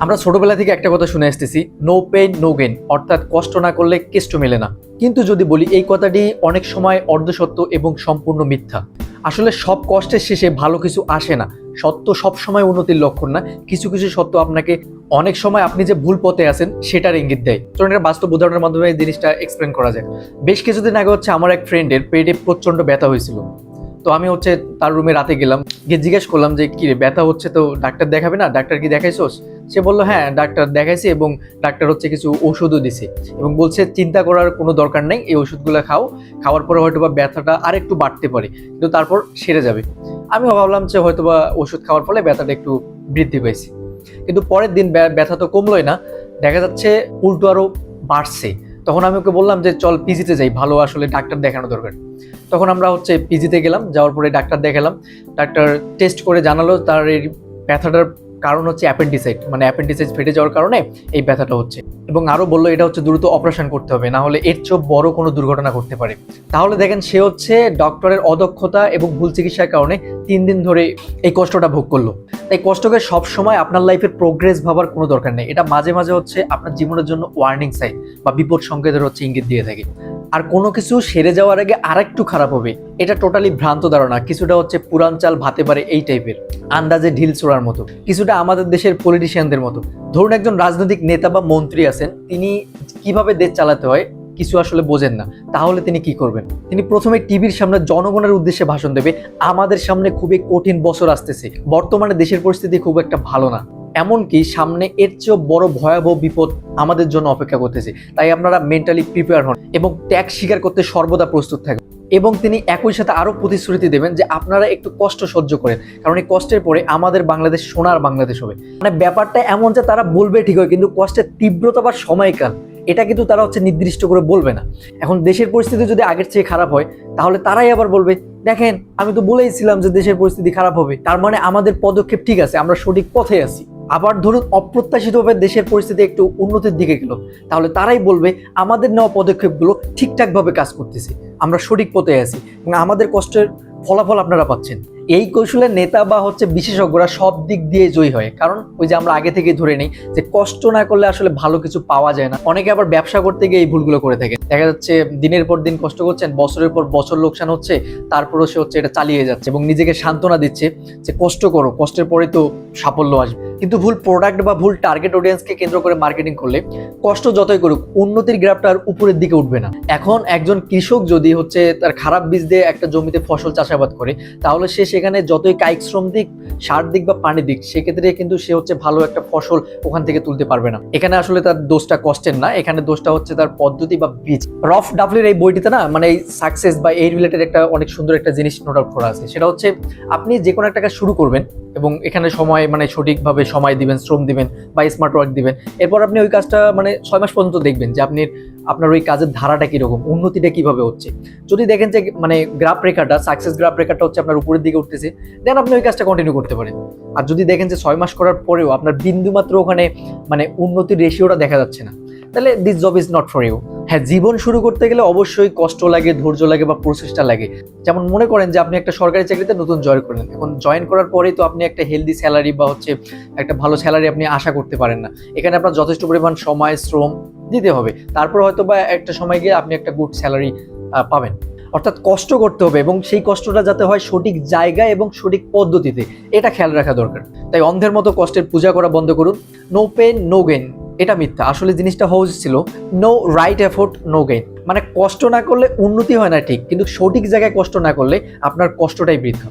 আমরা ছোটবেলা থেকে একটা কথা শুনে আসতেছি নো পেইন নো গেন অর্থাৎ কষ্ট না করলে কেষ্ট মেলে না। কিন্তু যদি বলি, এই কথাটি অনেক সময় অর্ধসত্য এবং সম্পূর্ণ মিথ্যা। আসলে সব কষ্টের শেষে ভালো কিছু আসে না। সত্য সব সময় উন্নতির লক্ষণ না। কিছু কিছু সত্য আপনাকে অনেক সময় আপনি যে ভুল পথে আছেন, সেটার ইঙ্গিত দেয়। চলুন একটা বাস্তব উদাহরণের মাধ্যমে এই জিনিসটা এক্সপ্লেন করা যায় বেশ কিছুদিন আগে হচ্ছে আমার এক ফ্রেন্ডের পেটে প্রচণ্ড ব্যথা হয়েছিল। তো আমি হচ্ছে তার রুমে রাতে গেলাম, গিয়ে জিজ্ঞেস করলাম যে কি ব্যথা হচ্ছে তো ডাক্তার দেখাবে না? ডাক্তার কি দেখাইছোস? সে বলল হ্যাঁ ডাক্তার দেখাইছি এবং ডাক্তার হচ্ছে কিছু ওষুধও দিছে। এবং বলছে, চিন্তা করার কোনো দরকার নেই, এই ওষুধগুলো খাও। খাওয়ার পরে হয়তো বা ব্যথাটা আর একটু বাড়তে পারে, কিন্তু তারপর সেরে যাবে। আমিও ভাবলাম যে হয়তো বা ওষুধ খাওয়ার ফলে ব্যথাটা একটু বৃদ্ধি পাইছে। কিন্তু পরের দিন ব্যা- ব্যথা তো কমলোই না, দেখা যাচ্ছে উল্টো আরও বাড়ছে। তখন আমি ওকে বললাম যে, চল পিজিতে যাই, ভালো আসলে ডাক্তার দেখানো দরকার। তখন আমরা হচ্ছে পিজিতে গেলাম, যাওয়ার পরে ডাক্তার দেখালাম। ডাক্তার টেস্ট করে জানালো, তার এই ব্যথাটার কারণ হচ্ছে অ্যাপেন্ডিসাইট মানে অ্যাপেন্ডিসাইট ফেটে যাওয়ার কারণে এই ব্যথাটা হচ্ছে। এবং আরও বলল এটা হচ্ছে দ্রুত অপারেশন করতে হবে, না হলে এর চেয়েও বড় কোনো দুর্ঘটনা করতে পারে। তাহলে দেখেন সে হচ্ছে ডক্টরের অদক্ষতা এবং ভুল চিকিৎসার কারণে তিন দিন ধরে এই কষ্টটা ভোগ করল। তাই কষ্টকে সবসময় আপনার লাইফের প্রোগ্রেস ভাবার কোনো দরকার নেই। এটা মাঝে মাঝে হচ্ছে আপনার জীবনের জন্য ওয়ার্নিং সাইন বা বিপদ সংকেতের হচ্ছে ইঙ্গিত দিয়ে থাকে। আর কোনো কিছু সেরে যাওয়ার আগে আরেকটু খারাপ হবে। এটা টোটালি ভ্রান্ত ধারণা। কিছুটা হচ্ছে পুরান চাল ভাতে পারে এই টাইপের আন্দাজে ঢিল ছোড়ার মতো। কিছুটা আমাদের দেশের পলিটিশিয়ানদের মতো। ধরুন একজন রাজনৈতিক নেতা বা মন্ত্রী আছেন, তিনি কীভাবে দেশ চালাতে হয় কিছু আসলে বোঝেন না। তাহলে তিনি কি করবেন? তিনি প্রথমে টিভির সামনে জনগণের উদ্দেশ্যে ভাষণ দেবে। আমাদের সামনে খুবই কঠিন বছর আসতেছে। বর্তমানে দেশের পরিস্থিতি খুব একটা ভালো না। এমনকি সামনে এর চেয়েও বড় ভয়াবহ বিপদ আমাদের জন্য অপেক্ষা করতেছে। তাই আপনারা মেন্টালি প্রিপেয়ার হন এবং ত্যাগ স্বীকার করতে সর্বদা প্রস্তুত থাকুন। এবং তিনি একই সাথে আরও প্রতিশ্রুতি দেবেন যে আপনারা একটু কষ্ট সহ্য করেন। কারণ এই কষ্টের পরে আমাদের বাংলাদেশ সোনার বাংলাদেশ হবে। মানে ব্যাপারটা এমন যে তারা বলবে ঠিক হয়, কিন্তু কষ্টের তীব্রতা বা সময়কাল, এটা কিন্তু তারা হচ্ছে নির্দিষ্ট করে বলবে না। এখন দেশের পরিস্থিতি যদি আগের চেয়ে খারাপ হয়, তাহলে তারাই আবার বলবে, দেখেন, আমি তো বলেইছিলাম যে দেশের পরিস্থিতি খারাপ হবে। তার মানে আমাদের পদক্ষেপ ঠিক আছে, আমরা সঠিক পথে আছি। আবার ধরুন অপ্রত্যাশিতভাবে দেশের পরিস্থিতি একটু উন্নতির দিকে গেল, তাহলে তারাই বলবে আমাদের নেওয়া পদক্ষেপগুলো ঠিকঠাকভাবে কাজ করতেছে। আমরা সঠিক পথে আছি এবং আমাদের কষ্টের ফলাফল আপনারা পাচ্ছেন। এই কৌশলের নেতা বা হচ্ছে বিশেষজ্ঞরা সব দিক দিয়ে জয়ী হয়। কারণ ওই যে আমরা আগে থেকে ধরে নেই যে কষ্ট না করলে আসলে ভালো কিছু পাওয়া যায় না। অনেকে আবার ব্যবসা করতে গিয়ে এই ভুলগুলো করে থাকে। দেখা যাচ্ছে দিনের পর দিন কষ্ট করছেন, বছরের পর বছর লোকসান হচ্ছে, তারপরও সে হচ্ছে এটা চালিয়ে যাচ্ছে এবং নিজেকে সান্ত্বনা দিচ্ছে যে কষ্ট করো, কষ্টের পরে তো সাফল্য আসবে। কিন্তু ভুল প্রোডাক্ট বা ভুল টার্গেট অডিয়েন্সকে কেন্দ্র করে মার্কেটিং করলে কষ্ট যতই করুক, উন্নতির গ্রাফটা আর উপরের দিকে উঠবে না। এখন একজন কৃষক যদি হচ্ছে তার খারাপ বীজ দিয়ে একটা জমিতে ফসল চাষাবাদ করে, তাহলে সে সেখানে যতই কায়িক শ্রম দিক, সার দিক বা পানি দিক, সেক্ষেত্রে কিন্তু সে হচ্ছে ভালো একটা ফসল ওখান থেকে তুলতে পারবে না। এখানে আসলে তার দোষটা কষ্টের না, এখানে দোষটা হচ্ছে তার পদ্ধতি বা বীজ। রফ ডাফলির এই বইটিতে না মানে এই সাকসেস বা এই রিলেটেড একটা অনেক সুন্দর একটা জিনিস নোট আউট করা আছে। সেটা হচ্ছে আপনি যে কোনো একটা কাজ শুরু করবেন এবং এখানে সময় মানে সঠিকভাবে সময় দিবেন, শ্রম দিবেন বা স্মার্ট ওয়ার্ক দিবেন। এরপর আপনি ওই কাজটা মানে ছয় মাস পর্যন্ত দেখবেন যে আপনি, আপনার ওই কাজের ধারাটা কীরকম, উন্নতিটা কীভাবে হচ্ছে। যদি দেখেন যে মানে গ্রাফ রেখাটা সাকসেস গ্রাফ রেখাটা হচ্ছে আপনার উপরের দিকে উঠতেছে দেন আপনি ওই কাজটা কন্টিনিউ করতে পারেন। আর যদি দেখেন যে ছয় মাস করার পরেও আপনার বিন্দুমাত্র ওখানে মানে উন্নতির রেশিওটা দেখা যাচ্ছে না, তাহলে this job is not for you হ্যাঁ জীবন শুরু করতে গেলে অবশ্যই কষ্ট লাগে, ধৈর্য লাগে বা প্রসেসটা লাগে। যেমন মনে করেন যে আপনি একটা সরকারি চাকরিতে নতুন জয়েন করলেন এখন জয়েন করার পরেই তো আপনি একটা হেলদি স্যালারি বা হচ্ছে একটা ভালো স্যালারি আপনি আশা করতে পারেন না। এখানে আপনার যথেষ্ট পরিমাণ সময়, শ্রম দিতে হবে। তারপর হয়তো বা একটা সময় গিয়ে আপনি একটা গুড স্যালারি পাবেন। অর্থাৎ কষ্ট করতে হবে এবং সেই কষ্টটা যাতে হয় সঠিক জায়গায় এবং সঠিক পদ্ধতিতে। এটা খেয়াল রাখা দরকার। তাই অন্ধের মতো কষ্টের পূজা করা বন্ধ করুন। নো পেন নো গেইন এটা মিথ্যা। আসলে জিনিসটা হওয়া উচিত ছিল no right effort no gain মানে কষ্ট না করলে উন্নতি হয় না ঠিক, কিন্তু সঠিক জায়গায় কষ্ট না করলে আপনার কষ্টটাই বৃদ্ধা